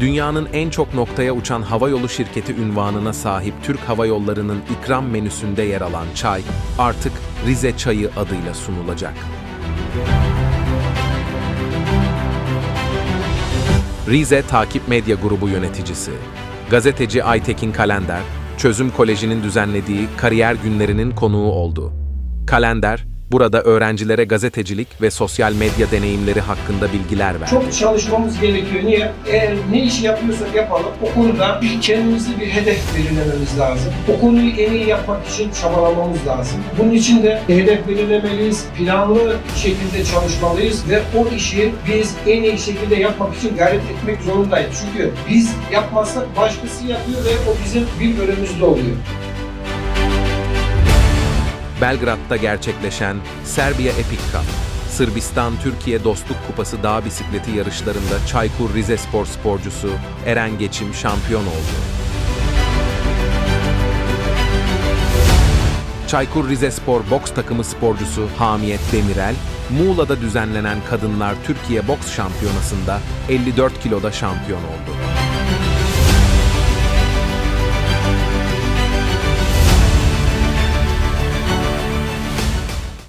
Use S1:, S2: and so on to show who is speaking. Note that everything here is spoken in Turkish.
S1: dünyanın en çok noktaya uçan havayolu şirketi ünvanına sahip Türk Hava Yolları'nın ikram menüsünde yer alan çay artık Rize Çayı adıyla sunulacak. Rize Takip Medya Grubu yöneticisi, gazeteci Aytekin Kalender, Çözüm Koleji'nin düzenlediği kariyer günlerinin konuğu oldu. Kalender, burada öğrencilere gazetecilik ve sosyal medya deneyimleri hakkında bilgiler verdi.
S2: Çok çalışmamız gerekiyor. Niye? Eğer ne işi yapıyorsak yapalım, o konuda bir kendimize bir hedef belirlememiz lazım. O konuyu en iyi yapmak için çabalamamız lazım. Bunun için de hedef belirlemeliyiz, planlı şekilde çalışmalıyız ve o işi biz en iyi şekilde yapmak için gayret etmek zorundayız. Çünkü biz yapmazsak başkası yapıyor ve o bizim bir bölümümüzde oluyor.
S1: Belgrad'da gerçekleşen Serbiya Epic Cup, Sırbistan-Türkiye Dostluk Kupası dağ bisikleti yarışlarında Çaykur Rizespor sporcusu Eren Geçim şampiyon oldu. Çaykur Rizespor boks takımı sporcusu Hamiyet Demirel, Muğla'da düzenlenen Kadınlar Türkiye Boks Şampiyonası'nda 54 kiloda şampiyon oldu.